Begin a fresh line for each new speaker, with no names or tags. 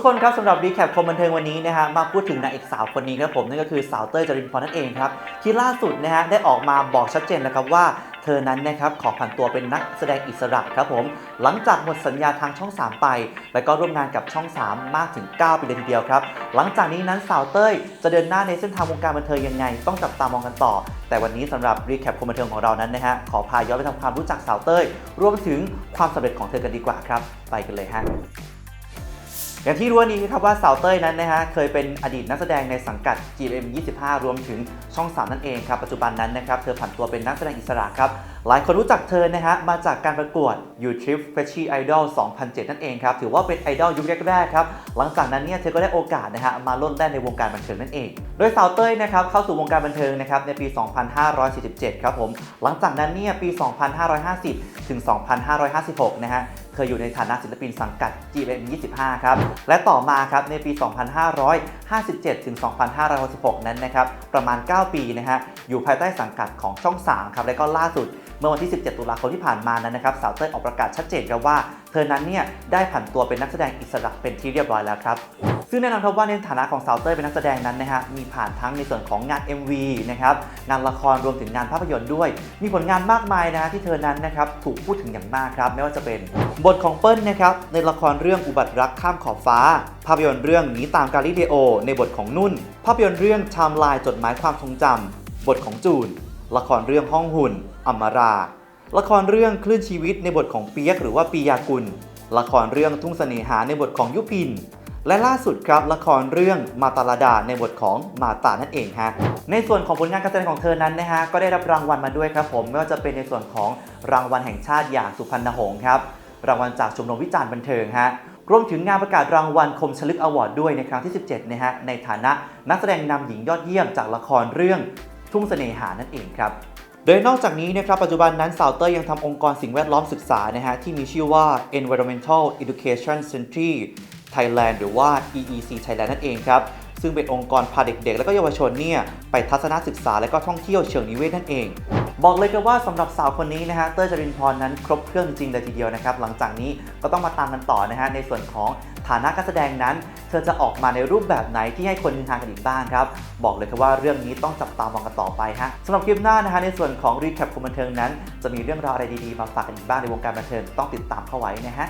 กคนครับสำหรับรีแคปคมบันเทิงวันนี้นะฮะมาพูดถึงนางเอกสาวคนนี้ครับผมนั่นก็คือสาวเต้ยจรินพรนั่นเองครับที่ล่าสุดนะฮะได้ออกมาบอกชัดเจนแล้วครับว่าเธอนั้นนะครับขอผันตัวเป็นนักแสดงอิสระครับผมหลังจากหมดสัญญาทางช่อง 3 ไป แล้วก็ร่วมงานกับช่อง 3 มากถึง 9 ปีเลยทีเดียวครับหลังจากนี้นั้นสาวเต้ยจะเดินหน้าในเส้นทางวงการบันเทิงยังไง ต้องจับตามองกันต่อ แต่วันนี้สำหรับรีแคปคมบันเทิงของเรานั้นนะฮะขอพาย้อนไปทำความรู้จักสาวเต้ยรวมถึงความสำเร็จของเธอกันดีกว่าครับ ไปกันเลยฮะ อย่างที่รู้วันนี้ครับว่าสาวเต้ยนั้นนะฮะเคยเป็นอดีตนักแสดงในสังกัด GM 25 รวมถึงช่อง 3 นั่นเองครับปัจจุบันนั้นนะครับเธอผันตัวเป็นนักแสดงอิสระครับหลายคนรู้จักเธอนะฮะมาจากการประกวด YouTube Freshie Idol 2007 นั่นเองครับ ถือว่าเป็นไอดอลยุคแรกๆครับ หลังจากนั้นเนี่ยเธอก็ได้โอกาสนะฮะมาล่นแล่นในวงการบันเทิงนั่นเอง โดยสาวเต้ยนะครับเข้าสู่วงการบันเทิงนะครับในปี 2547 ครับผม หลังจากนั้นเนี่ยปี 2550 ถึง 2556 นะฮะเธออยู่ในฐานะศิลปินสังกัด GM 25 ครับ และต่อมาครับในปี 2557 ถึง 2566 นั้นนะครับ ประมาณ 9 ปีนะฮะ อยู่ภายใต้สังกัดของช่อง 3 ครับ และก็ล่าสุดเมื่อวันที่ 17 ตุลาคมที่ผ่านมานั้นนะครับสาวเต้ยออกประกาศชัดเจนครับว่า เธอนั้นเนี่ยได้ผันตัวเป็นนักแสดงอิสระเป็นที่เรียบร้อยแล้วครับซึ่งแน่นอนครับว่าในฐานะของสาวเต้ยเป็นนักแสดงนั้นนะฮะมีผ่านทั้งในส่วนของงาน MV นะครับงานละครรวมถึงงานภาพยนตร์ด้วย มีผลงานมากมายนะฮะที่เธอนั้นนะครับถูกพูดถึงอย่างมากครับไม่ว่าจะเป็น บทของเปิ้ลนะครับในละครเรื่องอุบัติรักข้ามขอบฟ้า ภาพยนตร์เรื่องหนีตามกาลิเลโอ ในบทของนุ่น ภาพยนตร์เรื่องไทม์ไลน์จดหมายความทรงจำบทของจูน ละครเรื่องห้องหุ่นอมรา ละครเรื่องคลื่นชีวิตในบทของเปียกหรือว่าปียากุล ละครเรื่องทุ่งเสน่หาในบทของยุพิน และล่าสุดครับละครเรื่องมาตาลาดาในบทของมาตานั่นเองฮะ ในส่วนของผลงานการแสดงของเธอนั้นนะฮะก็ได้รับรางวัลมาด้วยครับผมไม่ว่าจะเป็นในส่วนของรางวัลแห่งชาติอย่างสุพรรณหงส์ครับรางวัลจากชมรมวิจารณ์บันเทิงฮะรวมถึงงานประกาศรางวัลคมชลึกอวอร์ดด้วยในครั้งที่ 17 นะฮะ ในฐานะนักแสดงนำหญิงยอดเยี่ยมจากละครเรื่อง ทุ่งเสน่หานั่นเองครับโดยนอกจากนี้นะครับปัจจุบันนั้นสาวเต้ยยังทำองค์กรสิ่งแวดล้อมศึกษานะฮะที่มีชื่อว่า Environmental Education Century Thailand หรือว่า EEC Thailand นั่นเองครับซึ่งเป็นองค์กรพาเด็กๆ และก็เยาวชนเนี่ยไปทัศนศึกษาและก็ท่องเที่ยวเชิงนิเวศนั่นเอง บอกเลยกันว่าสำหรับสาวคนนี้นะฮะเต้ยจรินพรนั้นครบเครื่องจริงเลยทีเดียวนะครับ หลังจากนี้ก็ต้องมาตามกันต่อนะฮะในส่วนของ ฐานะการแสดงนั้น เธอจะออกมาในรูปแบบไหนที่ให้คนนินทากันอีกบ้างครับ บอกเลยครับว่าเรื่องนี้ต้องจับตามองกันต่อไปฮะสำหรับคลิปหน้านะฮะในส่วนของรีแคปคมบันเทิงนั้น จะมีเรื่องราวอะไรดีๆมาฝากกันอีกบ้างในวงการบันเทิงต้องติดตามเข้าไว้นะฮะ